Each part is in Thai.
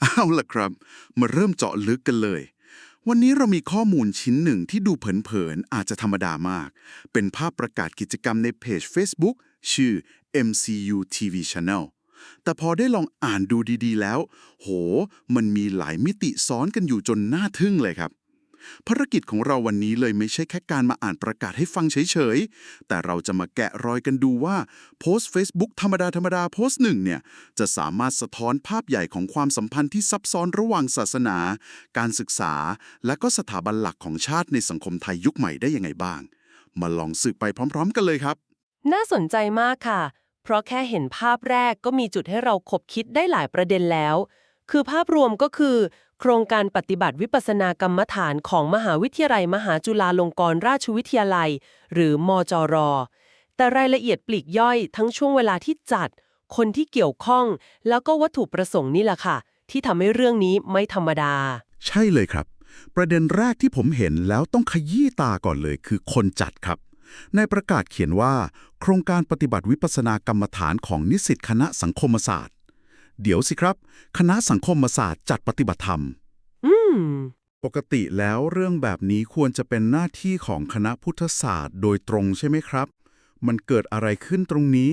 เอาล่ะครับ มาเริ่มเจาะลึกกันเลย วันนี้เรามีข้อมูลชิ้นหนึ่งที่ดูเผินๆอาจจะธรรมดามาก เป็นภาพประกาศกิจกรรมในเพจ Facebook ชื่อ MCU TV Channel แต่พอได้ลองอ่านดูดีๆแล้ว โห มันมีหลายมิติซ้อนกันอยู่จนน่าทึ่งเลยครับ ภารกิจของเราวันนี้เลยไม่ใช่แค่การมาอ่านประกาศให้ฟังเฉยๆ แต่เราจะมาแกะรอยกันดูว่าโพสต์ Facebook ธรรมดาธรรมดาโพสต์หนึ่งเนี่ยจะสามารถสะท้อนภาพใหญ่ของความสัมพันธ์ที่ซับซ้อนระหว่างศาสนา การศึกษา และก็สถาบันหลักของชาติในสังคมไทยยุคใหม่ได้ยังไงบ้าง มาลองสืบไปพร้อม ๆ กันเลยครับ น่าสนใจมากค่ะ เพราะแค่เห็นภาพแรกก็มีจุดให้เราคบคิดได้หลายประเด็นแล้ว คือภาพรวมก็คือ โครงการปฏิบัติวิปัสสนากรรมฐานของมหาวิทยาลัยมหาจุฬาลงกรณราชวิทยาลัย หรือมจร แต่รายละเอียดปลีกย่อยทั้งช่วงเวลาที่จัด คนที่เกี่ยวข้อง แล้วก็วัตถุประสงค์นี่แหละค่ะ ที่ทำให้เรื่องนี้ไม่ธรรมดา ใช่เลยครับ ประเด็นแรกที่ผมเห็นแล้วต้องขยี้ตาก่อนเลยคือคนจัดครับในประกาศเขียนว่า โครงการปฏิบัติวิปัสสนากรรมฐานของนิสิตคณะสังคมศาสตร์ เดี๋ยวสิครับ คณะสังคมศาสตร์จัดปฏิบัติธรรม อืม ปกติแล้วเรื่องแบบนี้ควรจะเป็นหน้าที่ของคณะพุทธศาสตร์โดยตรงใช่ไหมครับ มันเกิดอะไรขึ้นตรงนี้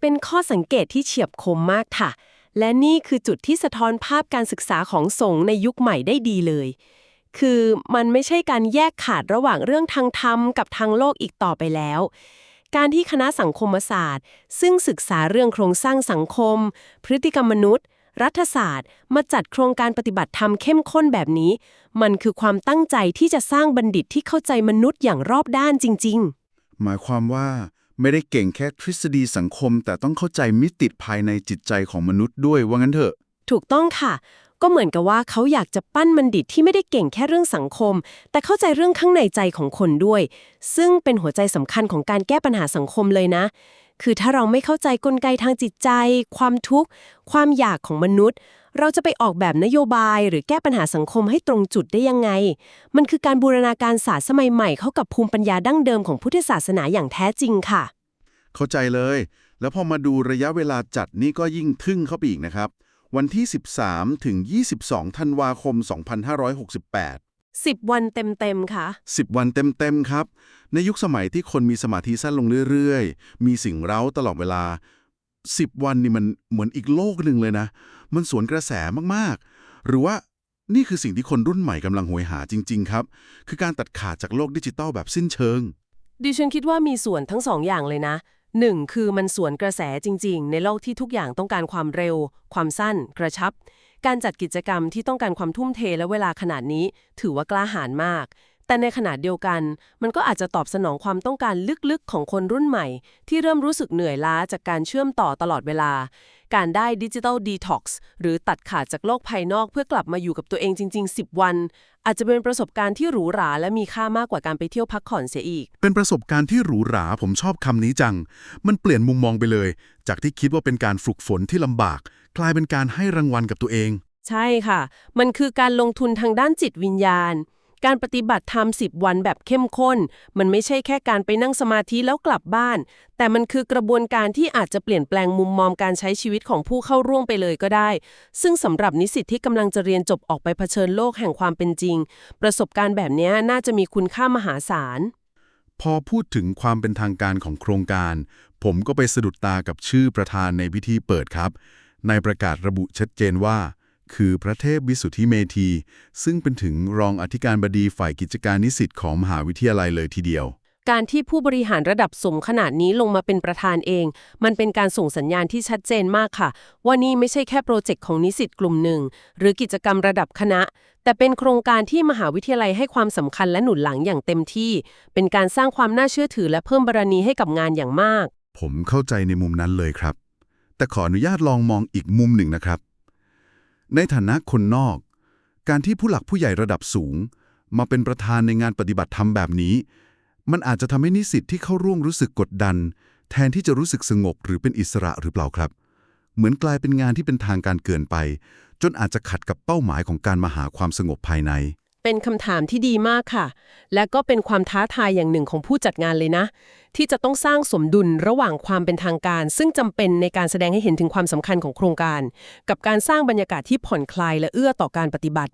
เป็นข้อสังเกตที่เฉียบคมมากค่ะ และนี่คือจุดที่สะท้อนภาพการศึกษาของสงฆ์ในยุคใหม่ได้ดีเลย คือมันไม่ใช่การแยกขาดระหว่างเรื่องทางธรรมกับทางโลกอีกต่อไปแล้ว การที่คณะสังคมศาสตร์ ซึ่งศึกษาเรื่องโครงสร้างสังคม พฤติกรรมมนุษย์ รัฐศาสตร์ มาจัดโครงการปฏิบัติธรรมเข้มข้นแบบนี้ มันคือความตั้งใจที่จะสร้างบัณฑิตที่เข้าใจมนุษย์อย่างรอบด้านจริง ๆ หมายความว่าไม่ได้เก่งแค่ทฤษฎีสังคม แต่ต้องเข้าใจมิติภายในจิตใจของมนุษย์ด้วยว่างั้นเถอะ ถูกต้องค่ะ ก็เหมือนกับว่าเขาอยากจะปั้นบัณฑิตที่ไม่ได้เก่งแค่เรื่องสังคม แต่เข้าใจเรื่องข้างในใจของคนด้วย ซึ่งเป็นหัวใจสำคัญของการแก้ปัญหาสังคมเลยนะ คือถ้าเราไม่เข้าใจกลไกทางจิตใจ ความทุกข์ ความอยากของมนุษย์ เราจะไปออกแบบนโยบายหรือแก้ปัญหาสังคมให้ตรงจุดได้ยังไง มันคือการบูรณาการศาสตร์สมัยใหม่เข้ากับภูมิปัญญาดั้งเดิมของพุทธศาสนาอย่างแท้จริงค่ะ เข้าใจเลย แล้วพอมาดูระยะเวลาจัดนี่ก็ยิ่งทึ่งเข้าไปอีกนะครับ วันที่ 13 ถึง 22 ธันวาคม 2568 10 วันเต็มๆค่ะ 10 วันเต็มๆครับ ในยุคสมัยที่คนมีสมาธิสั้นลงเรื่อยๆ มีสิ่งเร้าตลอดเวลา 10 วันนี่มันเหมือนอีกโลกหนึ่งเลยนะ มันสวนกระแสมากๆ หรือว่านี่คือสิ่งที่คนรุ่นใหม่กำลังโหยหาจริง ๆ ครับ คือการตัดขาดจากโลกดิจิตอลแบบสิ้นเชิง ดิฉันคิดว่ามีส่วนทั้งสองอย่างเลยนะ หนึ่งคือมันสวนกระแสจริง ๆ ในโลกที่ทุกอย่างต้องการความเร็ว ความสั้น กระชับ การจัดกิจกรรมที่ต้องการความทุ่มเทและเวลาขนาดนี้ ถือว่ากล้าหาญมาก แต่ในขณะเดียวกัน มันก็อาจจะตอบสนองความต้องการลึกๆ ของคนรุ่นใหม่ ที่เริ่มรู้สึกเหนื่อยล้าจากการเชื่อมต่อตลอดเวลา การได้ดิจิทัลดีท็อกซ์หรือตัดขาดจากโลกภายนอกเพื่อกลับมาอยู่กับตัวเองจริง ๆ 10 วัน อาจจะเป็นประสบการณ์ที่หรูหราและมีค่ามากกว่าการไปเที่ยวพักผ่อนเสียอีก เป็นประสบการณ์ที่หรูหราผมชอบคำนี้จัง มันเปลี่ยนมุมมองไปเลย จากที่คิดว่าเป็นการฝึกฝนที่ลำบาก กลายเป็นการให้รางวัลกับตัวเอง ใช่ค่ะ มันคือการลงทุนทางด้านจิตวิญญาณ การปฏิบัติธรรม10 วันแบบเข้มข้น มันไม่ใช่แค่การไปนั่งสมาธิแล้วกลับบ้าน แต่มันคือกระบวนการที่อาจจะเปลี่ยนแปลงมุมมองการใช้ชีวิตของผู้เข้าร่วมไปเลยก็ได้ ซึ่งสำหรับนิสิตที่กำลังจะเรียนจบออกไปเผชิญโลกแห่งความเป็นจริง ประสบการณ์แบบนี้น่าจะมีคุณค่ามหาศาล พอพูดถึงความเป็นทางการของโครงการ ผมก็ไปสะดุดตากับชื่อประธานในพิธีเปิดครับ ในประกาศระบุชัดเจนว่า คือพระเทพวิสุทธิเมธี ซึ่งเป็นถึงรองอธิการบดีฝ่ายกิจการนิสิตของมหาวิทยาลัยเลยทีเดียว การที่ผู้บริหารระดับสูงขนาดนี้ลงมาเป็นประธานเอง มันเป็นการส่งสัญญาณที่ชัดเจนมากค่ะ ว่านี่ไม่ใช่แค่โปรเจกต์ของนิสิตกลุ่มหนึ่ง หรือกิจกรรมระดับคณะ แต่เป็นโครงการที่มหาวิทยาลัยให้ความสำคัญและหนุนหลังอย่างเต็มที่ เป็นการสร้างความน่าเชื่อถือและเพิ่มบารณีให้กับงานอย่างมาก ผมเข้าใจในมุมนั้นเลยครับ แต่ขออนุญาตลองมองอีกมุมหนึ่งนะครับ ในฐานะคนนอก การที่ผู้หลักผู้ใหญ่ระดับสูง มาเป็นประธานในงานปฏิบัติธรรมแบบนี้ มันอาจจะทำให้นิสิตที่เข้าร่วมรู้สึกกดดัน แทนที่จะรู้สึกสงบหรือเป็นอิสระหรือเปล่าครับ เหมือนกลายเป็นงานที่เป็นทางการเกินไป จนอาจจะขัดกับเป้าหมายของการมาหาความสงบภายใน เป็นคำถามที่ดีมากค่ะ และก็เป็นความท้าทายอย่างหนึ่งของผู้จัดงานเลยนะ ที่จะต้องสร้างสมดุลระหว่างความเป็นทางการ ซึ่งจำเป็นในการแสดงให้เห็นถึงความสำคัญของโครงการ กับการสร้างบรรยากาศที่ผ่อนคลายและเอื้อต่อการปฏิบัติ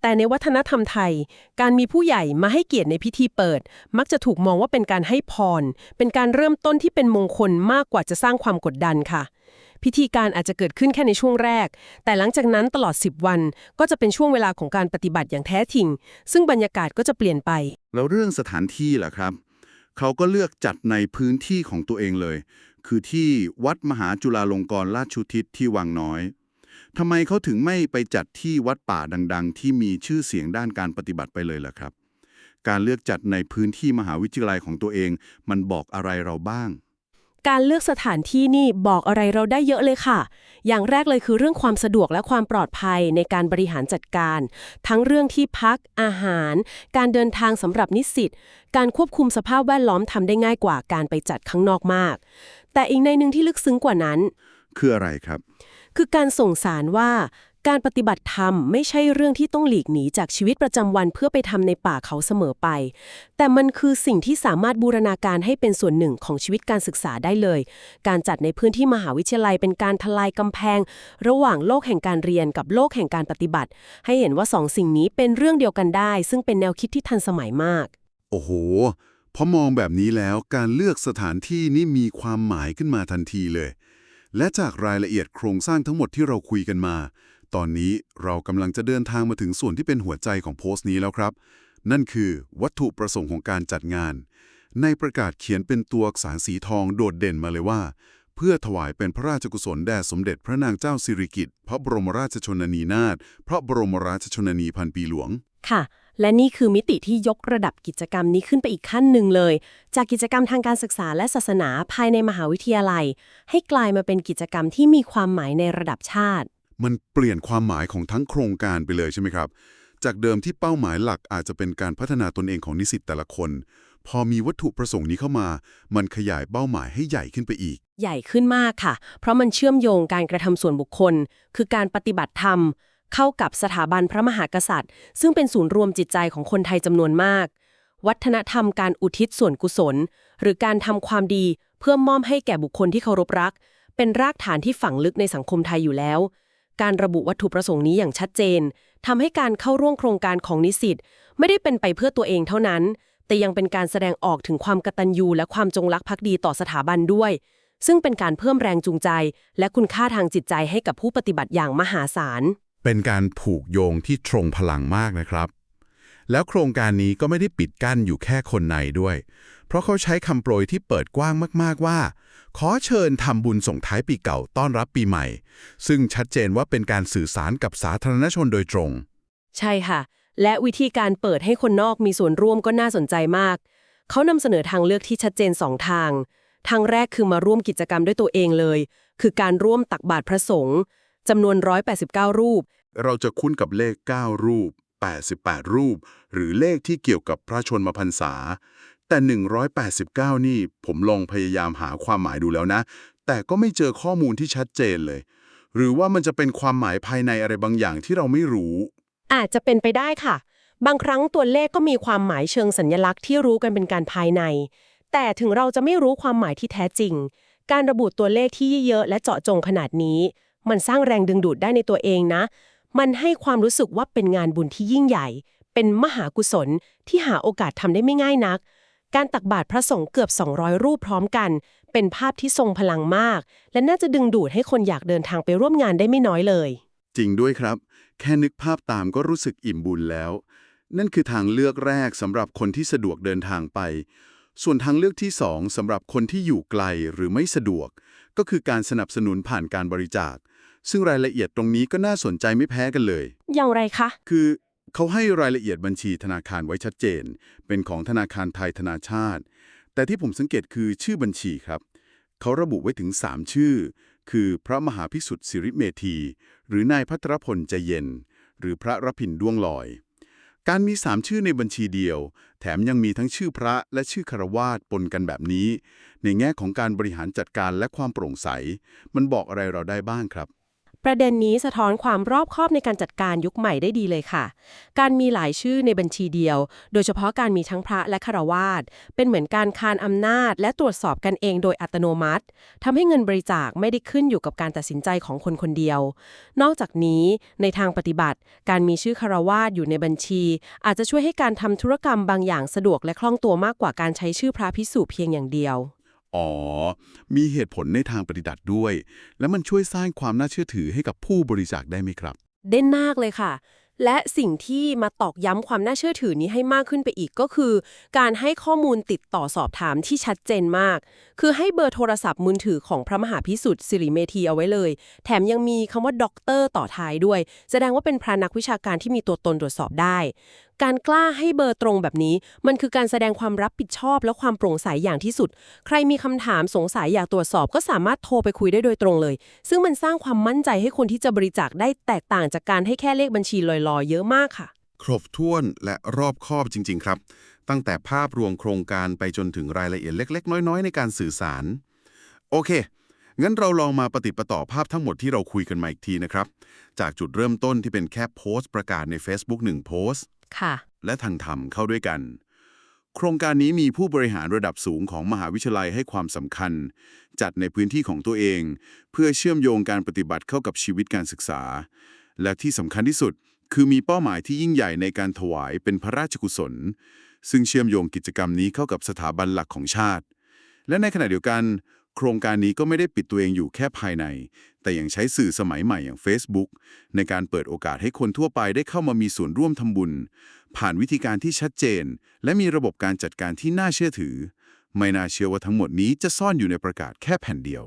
แต่ในวัฒนธรรมไทย การมีผู้ใหญ่มาให้เกียรติในพิธีเปิด มักจะถูกมองว่าเป็นการให้พร เป็นการเริ่มต้นที่เป็นมงคลมากกว่าจะสร้างความกดดันค่ะ พิธีการอาจจะเกิดขึ้นแค่ในช่วงแรก แต่หลังจากนั้นตลอด 10 วันก็จะเป็นช่วงเวลาของการปฏิบัติอย่างแท้จริง ซึ่งบรรยากาศก็จะเปลี่ยนไป แล้วเรื่องสถานที่ล่ะครับ เขาก็เลือกจัดในพื้นที่ของตัวเองเลย คือที่วัดมหาจุฬาลงกรณราชชุทิศที่วังน้อยทำไมเขาถึงไม่ไปจัดที่วัดป่าดัง ๆ ที่มีชื่อเสียงด้านการปฏิบัติไปเลยล่ะครับ การเลือกจัดในพื้นที่มหาวิทยาลัยของตัวเอง มันบอกอะไรเราบ้าง การเลือกสถานที่นี่บอกอะไรเราได้เยอะเลยค่ะ อย่างแรกเลยคือเรื่องความสะดวกและความปลอดภัยในการบริหารจัดการ ทั้งเรื่องที่พัก อาหาร การเดินทางสำหรับนิสิต การควบคุมสภาพแวดล้อมทำได้ง่ายกว่าการไปจัดข้างนอกมาก แต่อีกในหนึ่งที่ลึกซึ้งกว่านั้น คืออะไรครับ คือการส่งสารว่า การปฏิบัติธรรมไม่ใช่เรื่องที่ต้องหลีกหนีจากชีวิตประจำวันเพื่อไปทำในป่าเขาเสมอไป แต่มันคือสิ่งที่สามารถบูรณาการให้เป็นส่วนหนึ่งของชีวิตการศึกษาได้เลย การจัดในพื้นที่มหาวิทยาลัยเป็นการทลายกำแพง ระหว่างโลกแห่งการเรียนกับโลกแห่งการปฏิบัติ ให้เห็นว่าสองสิ่งนี้เป็นเรื่องเดียวกันได้ ซึ่งเป็นแนวคิดที่ทันสมัยมาก โอ้โหพอมองแบบนี้แล้วการเลือกสถานที่นี่มีความหมายขึ้นมาทันทีเลย และจากรายละเอียดโครงสร้างทั้งหมดที่เราคุยกันมา ตอนนี้เรากำลังจะเดินทางมาถึงส่วนที่เป็นหัวใจของโพสต์นี้แล้วครับ นั่นคือวัตถุประสงค์ของการจัดงาน ในประกาศเขียนเป็นตัวอักษรสีทองโดดเด่นมาเลยว่า เพื่อถวายเป็นพระราชกุศลแด่สมเด็จพระนางเจ้าสิริกิติ์พระบรมราชชนนีนาถพระบรมราชชนนีพันปีหลวง ค่ะ และนี่คือมิติที่ยกระดับกิจกรรมนี้ขึ้นไปอีกขั้นหนึ่งเลย จากกิจกรรมทางการศึกษาและศาสนาภายในมหาวิทยาลัย ให้กลายมาเป็นกิจกรรมที่มีความหมายในระดับชาติ มันเปลี่ยนความหมายของทั้งโครงการไปเลยใช่ไหมครับ จากเดิมที่เป้าหมายหลักอาจจะเป็นการพัฒนาตนเองของนิสิตแต่ละคน พอมีวัตถุประสงค์นี้เข้ามา มันขยายเป้าหมายให้ใหญ่ขึ้นไปอีก ใหญ่ขึ้นมากค่ะ เพราะมันเชื่อมโยงการกระทำส่วนบุคคล คือการปฏิบัติธรรม เข้ากับสถาบันพระมหากษัตริย์ ซึ่งเป็นศูนย์รวมจิตใจของคนไทยจำนวนมาก วัฒนธรรมการอุทิศส่วนกุศล หรือการทำความดีเพื่อมอบให้แก่บุคคลที่เคารพรัก เป็นรากฐานที่ฝังลึกในสังคมไทยอยู่แล้ว การระบุวัตถุประสงค์นี้อย่างชัดเจนทำให้การเข้าร่วมโครงการของนิสิตไม่ได้เป็นไปเพื่อตัวเองเท่านั้น แต่ยังเป็นการแสดงออกถึงความกตัญญูและความจงรักภักดีต่อสถาบันด้วย ซึ่งเป็นการเพิ่มแรงจูงใจ และคุณค่าทางจิตใจให้กับผู้ปฏิบัติอย่างมหาศาล เป็นการผูกโยงที่ตรงพลังมากนะครับ แล้วโครงการนี้ก็ไม่ได้ปิดกั้นอยู่แค่คนในด้วย เพราะเขาใช้คำโปรยที่เปิดกว้างมากๆว่า ขอเชิญทำบุญส่งท้ายปีเก่าต้อนรับปีใหม่ ซึ่งชัดเจนว่าเป็นการสื่อสารกับสาธารณชนโดยตรง ใช่ค่ะ และวิธีการเปิดให้คนนอกมีส่วนร่วมก็น่าสนใจมาก เขานำเสนอทางเลือกที่ชัดเจนสองทาง ทางแรกคือมาร่วมกิจกรรมด้วยตัวเองเลย คือการร่วมตักบาตรพระสงฆ์จำนวน 189 รูป เราจะคุ้นกับเลข 9 รูป 88 รูป หรือเลขที่เกี่ยวกับพระชนมพรรษา แต่ 189 นี่ผมลองพยายามหาความหมายดูแล้วนะ แต่ก็ไม่เจอข้อมูลที่ชัดเจนเลย หรือว่ามันจะเป็นความหมายภายในอะไรบางอย่างที่เราไม่รู้ อาจจะเป็นไปได้ค่ะ บางครั้งตัวเลขก็มีความหมายเชิงสัญลักษณ์ที่รู้กันเป็นการภายใน แต่ถึงเราจะไม่รู้ความหมายที่แท้จริง การระบุตัวเลขที่เยอะและเจาะจงขนาดนี้ มันสร้างแรงดึงดูดได้ในตัวเองนะ มันให้ความรู้สึกว่าเป็นงานบุญที่ยิ่งใหญ่ เป็นมหากุศลที่หาโอกาสทำได้ไม่ง่ายนัก การตักบาตรพระสงฆ์เกือบ 200 รูปพร้อมกัน เป็นภาพที่ทรงพลังมาก และน่าจะดึงดูดให้คนอยากเดินทางไปร่วมงานได้ไม่น้อยเลย จริงด้วยครับ แค่นึกภาพตามก็รู้สึกอิ่มบุญแล้ว นั่นคือทางเลือกแรกสำหรับคนที่สะดวกเดินทางไป ส่วนทางเลือกที่สองสำหรับคนที่อยู่ไกลหรือไม่สะดวก ก็คือการสนับสนุนผ่านการบริจาค ซึ่งรายละเอียดตรงนี้ก็น่าสนใจไม่แพ้กันเลย อย่างไรคะ คือ เขาให้รายละเอียดบัญชีธนาคารไว้ชัดเจน เป็นของธนาคารไทยธนาชาติ แต่ที่ผมสังเกตคือชื่อบัญชีครับ เขาระบุไว้ถึง 3 ชื่อ คือพระมหาพิสุทธิ์สิริเมธี หรือนายพัทรพลใจเย็น หรือพระรพินดวงลอย การมี 3 ชื่อในบัญชีเดียว แถมยังมีทั้งชื่อพระและชื่อคารวาสปนกันแบบนี้ ในแง่ของการบริหารจัดการและความโปร่งใส มันบอกอะไรเราได้บ้างครับ ประเด็นนี้สะท้อนความรอบคอบในการจัดการยุคใหม่ได้ดีเลยค่ะ การมีหลายชื่อในบัญชีเดียว โดยเฉพาะการมีทั้งพระและคารวาสเป็นเหมือนการคานอำนาจ และตรวจสอบกันเองโดยอัตโนมัติทำให้เงินบริจาคไม่ได้ขึ้นอยู่กับการตัดสินใจของคนคนเดียว นอกจากนี้ในทางปฏิบัติ การมีชื่อคารวาสอยู่ในบัญชี อาจจะช่วยให้การทำธุรกรรมบางอย่างสะดวกและคล่องตัวมากกว่าการใช้ชื่อพระพิสุเพียงอย่างเดียว อ๋อ มีเหตุผลในทางปฏิบัติด้วย และมันช่วยสร้างความน่าเชื่อถือให้กับผู้บริจาคได้ไหมครับ เด่นมากเลยค่ะ และสิ่งที่มาตอกย้ำความน่าเชื่อถือนี้ให้มากขึ้นไปอีกก็คือ การให้ข้อมูลติดต่อสอบถามที่ชัดเจนมาก คือให้เบอร์โทรศัพท์มือถือของพระมหาพิสุทธิ์สิริเมธีเอาไว้เลย แถมยังมีคำว่าด็อกเตอร์ต่อท้ายด้วย แสดงว่าเป็นพระนักวิชาการที่มีตัวตนตรวจสอบได้ การกล้าให้เบอร์ตรงแบบนี้ มันคือการแสดงความรับผิดชอบและความโปร่งใสอย่างที่สุด ใครมีคำถามสงสัยอยากตรวจสอบก็สามารถโทรไปคุยได้โดยตรงเลย ซึ่งมันสร้างความมั่นใจให้คนที่จะบริจาคได้แตกต่างจากการให้แค่เลขบัญชีลอยๆ เยอะมากค่ะ ครบถ้วนและรอบคอบจริง ๆ ครับ ตั้งแต่ภาพรวมโครงการไปจนถึงรายละเอียดเล็ก ๆ น้อย ๆ ในการสื่อสาร โอเค งั้นเราลองมาปฏิดประต่อภาพทั้งหมดที่เราคุยกันมาอีกทีนะครับ จากจุดเริ่มต้นที่เป็นแค่โพสต์ประกาศใน Facebook 1โพสต์ ค่ะ และทางธรรมเข้าด้วยกัน โครงการนี้มีผู้บริหารระดับสูงของมหาวิทยาลัยให้ความสำคัญ จัดในพื้นที่ของตัวเอง เพื่อเชื่อมโยงการปฏิบัติเข้ากับชีวิตการศึกษา และที่สำคัญที่สุด คือมีเป้าหมายที่ยิ่งใหญ่ในการถวายเป็นพระราชกุศล ซึ่งเชื่อมโยงกิจกรรมนี้เข้ากับสถาบันหลักของชาติ และในขณะเดียวกัน โครงการนี้ก็ไม่ได้ปิดตัวเองอยู่แค่ภายใน แต่ยังใช้สื่อสมัยใหม่อย่าง Facebook ในการเปิดโอกาสให้คนทั่วไปได้เข้ามามีส่วนร่วมทำบุญ ผ่านวิธีการที่ชัดเจน และมีระบบการจัดการที่น่าเชื่อถือ ไม่น่าเชื่อว่าทั้งหมดนี้จะซ่อนอยู่ในประกาศแค่แผ่นเดียว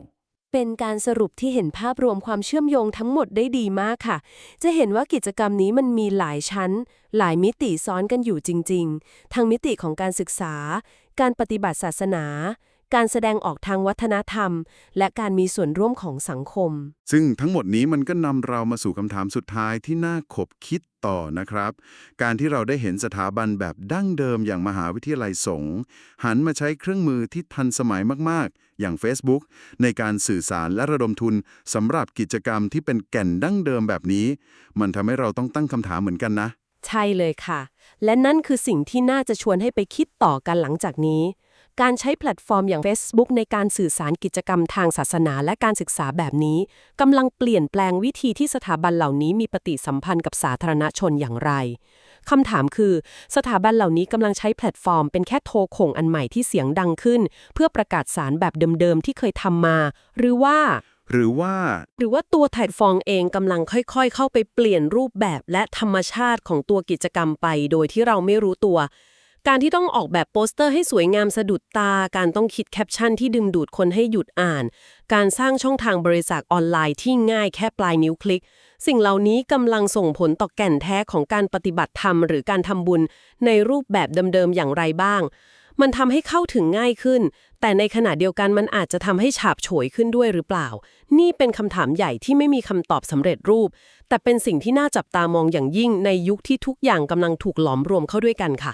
เป็นการสรุปที่เห็นภาพรวมความเชื่อมโยงทั้งหมดได้ดีมากค่ะ จะเห็นว่ากิจกรรมนี้มันมีหลายชั้น หลายมิติซ้อนกันอยู่จริง ๆ ทั้งมิติของการศึกษา การปฏิบัติศาสนา การแสดงออกทางวัฒนธรรม และการมีส่วนร่วมของสังคม ซึ่งทั้งหมดนี้มันก็นำเรามาสู่คำถามสุดท้ายที่น่าขบคิดต่อนะครับ การที่เราได้เห็นสถาบันแบบดั้งเดิมอย่างมหาวิทยาลัยสงฆ์หันมาใช้เครื่องมือที่ทันสมัยมากๆ อย่าง Facebook ในการสื่อสารและระดมทุนสำหรับกิจกรรมที่เป็นแก่นดั้งเดิมแบบนี้ มันทำให้เราต้องตั้งคำถามเหมือนกันนะ ใช่เลยค่ะ และนั่นคือสิ่งที่น่าจะชวนให้ไปคิดต่อกันหลังจากนี้ การใช้แพลตฟอร์มอย่าง Facebook ในการสื่อสารกิจกรรมทางศาสนาและการศึกษาแบบนี้กำลังเปลี่ยนแปลงวิธีที่สถาบันเหล่านี้มีปฏิสัมพันธ์กับสาธารณชนอย่างไรคำถามคือ สถาบันเหล่านี้กำลังใช้แพลตฟอร์มเป็นแค่โทรโข่งอันใหม่ที่เสียงดังขึ้น เพื่อประกาศสารแบบเดิมๆที่เคยทำมา หรือว่า หรือว่า หรือว่าตัวแพลตฟอร์มเองกำลังค่อยๆ เข้าไปเปลี่ยนรูปแบบและธรรมชาติของตัวกิจกรรมไป โดยที่เราไม่รู้ตัว การที่ต้องออกแบบโปสเตอร์ให้สวยงามสะดุดตา การต้องคิดแคปชั่นที่ดึงดูดคนให้หยุดอ่าน การสร้างช่องทางบริจาคออนไลน์ที่ง่ายแค่ปลายนิ้วคลิก สิ่งเหล่านี้กำลังส่งผลต่อแก่นแท้ของการปฏิบัติธรรมหรือการทำบุญในรูปแบบเดิมๆอย่างไรบ้าง มันทำให้เข้าถึงง่ายขึ้น แต่ในขณะเดียวกันมันอาจจะทำให้ฉาบโฉยขึ้นด้วยหรือเปล่า นี่เป็นคำถามใหญ่ที่ไม่มีคำตอบสำเร็จรูป แต่เป็นสิ่งที่น่าจับตามองอย่างยิ่งในยุคที่ทุกอย่างกำลังถูกหลอมรวมเข้าด้วยกันค่ะ